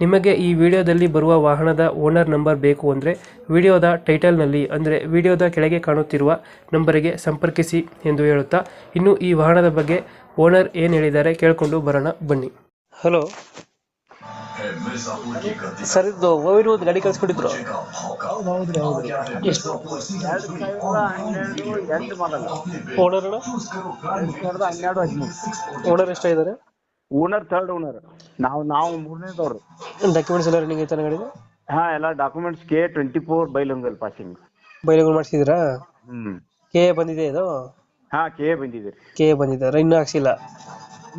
ನಿಮಗೆ ಈ ವಿಡಿಯೋದಲ್ಲಿ ಬರುವ ವಾಹನದ ಓನರ್ ನಂಬರ್ ಬೇಕು ಅಂದರೆ ವಿಡಿಯೋದ ಟೈಟಲ್ನಲ್ಲಿ ಅಂದರೆ ವಿಡಿಯೋದ ಕೆಳಗೆ ಕಾಣುತ್ತಿರುವ ನಂಬರಿಗೆ ಸಂಪರ್ಕಿಸಿ ಎಂದು ಹೇಳುತ್ತಾ ಇನ್ನು ಈ ವಾಹನದ ಬಗ್ಗೆ ಓನರ್ ಏನು ಹೇಳಿದ್ದಾರೆ ಕೇಳಿಕೊಂಡು ಬರೋಣ ಬನ್ನಿ. ಹಲೋ. ಸರ್ ಇದು ಓವಿನ ಒಂದು ಗಾಡಿ ಕಳಿಸ್ಕೊಟ್ಟಿದ್ರು? ಎಷ್ಟು? ಓನರ್ ಓನರ್ ಎಷ್ಟಾಗಿದ್ದಾರೆ? ಓನರ್ ಥರ್ಡ್ ಓನರ್ ನಾವು ನಾವು ಮೂರನೇದವ್ರು. ಡಾಕ್ಯುಮೆಂಟ್ಸ್ ಎಲ್ಲ ರನ್ನಿಂಗ್ ಐತೆ ಹಾ ಎಲ್ಲ documents K twenty four Bailhongal passing Bailhongal ಮಾಡಿಸಿದ್ರಾ? ಹ್ಮ್. ಕೆ ಬಂದಿದೆ ಇದು? ಹಾ ಕೆ ಬಂದಿದೆ. ಕೆ ಬಂದಿದೆ. ಇನ್ನೂ ಹಾಕ್ಸಿಲ್ಲ?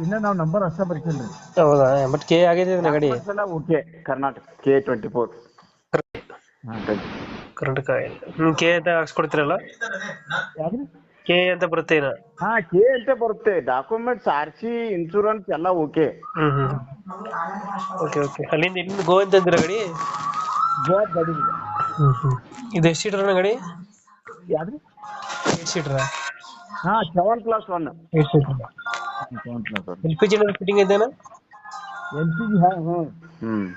ಇನ್ನ ನಾವು ನಂಬರ್ ಅಷ್ಟೇ ಬರ್ತೀನಿ ಹೌದಾ? ಬಟ್ ಕೆ ಆಗಿದೆ ಇದನ್ನ ಗಾಡಿ? ಎಲ್ಲ okay Karnataka K twenty four Karnataka K ಅಂತ ಹಾಕ್ಸ್ಕೊಡ್ತೀರಲ್ಲ? ಕೆ ಅಂತ ಬರುತ್ತೆ ಹಾ ಕೆ ಅಂತ ಬರುತ್ತೆ. ಡಾಕ್ಯುಮೆಂಟ್ಸ್ ಆರ್ ಸಿ ಇನ್ಶೂರೆನ್ಸ್ ಎಲ್ಲ ಓಕೆ ಹ್ಮ್ ಹ್ಮ್ ಓಕೆ ಓಕೆ ಅಲ್ಲಿಂದ ಇಲ್ಲಿಂದ ಗೋ ಅಂತ ಅಂದಿರ ಗಾಡಿ? ಗೋವಾ ಹ್ಮ್ ಹ್ಮ್. ಇದು ಎಷ್ಟು ಸೀಟರ್ ಗಾಡಿ? ಯಾವ್ದು? ಏಟ್ ಸೀಟರ್ ಹಾ seven plus one eight seater seven plus one L P G fitting L P G ಹ್ಮ್. ಹ್ಮ್.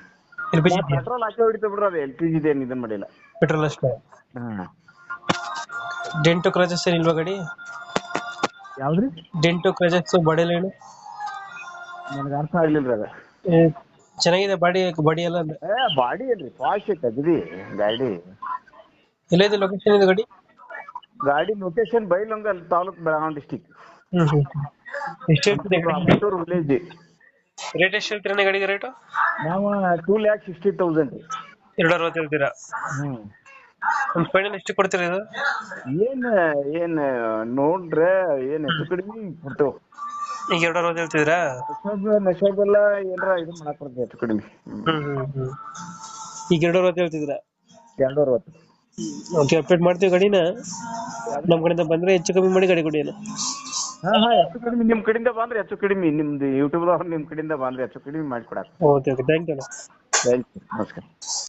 ಎಲ್ ಪಿ ಜಿ ಪೆಟ್ರೋಲ್ ಹಾಕಿ ಹೊಡಿತು ಬಿಡ್ರಿ ಅದು. ಎಲ್ ಪಿ ಜಿ ಏನು ಇದನ್ನ ಮಾಡಿಲ್ಲ. ಪೆಟ್ರೋಲ್ ಅಷ್ಟೇ. ಡೆಂಟು ಕ್ರಜಸ್ ಏನಿಲ್ವಾ ಗಾಡಿ? ಯಾವ್ದ್ರಿ? ಡೆಂಟು ಕ್ರಜಸ್ ಬಾಡಿ ಲೈನ್ ನನಗೆ ಅರ್ಥ ಆಗ್ಲಿಲ್ಲ ಅದ. ಚೆನ್ನಾಗಿದೆ ಬಾಡಿ ಬಾಡಿ ಎಲ್ಲ? ಏ ಬಾಡಿ ಅಲ್ರಿ ಪಾಶ್ ಅದ್ರಿ ಗಾಡಿ. ಎಲ್ಲೈತೆ ಲೊಕೇಶನ್ ಇದೆ ಗಾಡಿ? ಗಾಡಿ ಲೊಕೇಶನ್ ಬೈಲಂಗ ತಾಲೂಕ್ ಬೆಳಗಾವಿ ಡಿಸ್ಟಿಕ್ ಹ್ಮ್ ಹ್ಮ್ ಎಷ್ಟು ಹೇಳ್ತಿದೆ ಅಮೃತೂರ್ ವಿಲೇಜ್ ರೇಟ್ ಎಷ್ಟು ಹೇಳ್ತೀರಾ ಗಾಡಿಗೆ ರೇಟು ನಾವು ಟೂ ಲ್ಯಾಕ್ ಸಿಕ್ಸ್ಟಿ ತೌಸಂಡ್ ಎರಡು ಅರವತ್ತು ಹೇಳ್ತೀರಾ? ಹ್ಮ್. ಒಂದು ಫೈನಲ್ ಎಷ್ಟು ಕೊಡ್ತೀರಾ ಇದು? ಏನ್ ಏನ್ ನೋಡ್ರೆ ಏನ್ ಹೆಚ್ಚು ಕಡಿಮೆ ಕೊಡ್ತೇವ್. ಈಗ ಎರಡು ಅರವತ್ತು ಹೇಳ್ತಿದ್ದೀರಾ? ನಶಾಬ್ ನಶಾಬೆಲ್ಲ ಏನ್ರ ಇದು ಮಾಡಕ್ ಬರ್ತದೆ ಹೆಚ್ಚು ಕಡಿಮೆ. ಹ್ಮ್. ಹ್ಮ್ ಹ್ಮ್ ಹ್ಮ್. ಈಗ ಎರಡು ಅರವತ್ತು ಹೇಳ್ತಿದ್ದೀರಾ? ಎರಡು ಅರವತ್ತು ಓಕೆ ಅಪ್ಡೇಟ್ ಮಾಡ್ತೀವಿ ಗಾಡಿನ. ನಮ್ಮ ಕಡೆಯಿಂದ ಬಂದ್ರೆ ಹೆಚ್ಚು ಕಮ್ಮಿ ಮಾಡಿ ಗಡಿ ಕೊಡಿ ಹಾ ಹಾ ಹೆಚ್ಚು ಕಡಿಮೆ. ನಿಮ್ ಕಡೆಯಿಂದ ಬಂದ್ರೆ ಹೆಚ್ಚು ಕಡಿಮೆ. ನಿಮ್ದು ಯೂಟ್ಯೂಬ್ ನಿಮ್ ಕಡೆಯಿಂದ ಬಂದ್ರೆ ಹೆಚ್ಚು ಕಡಿಮೆ ಮಾಡಿಕೊಡಕ್ okay okay. Thank you thank you ನಮಸ್ಕಾರ.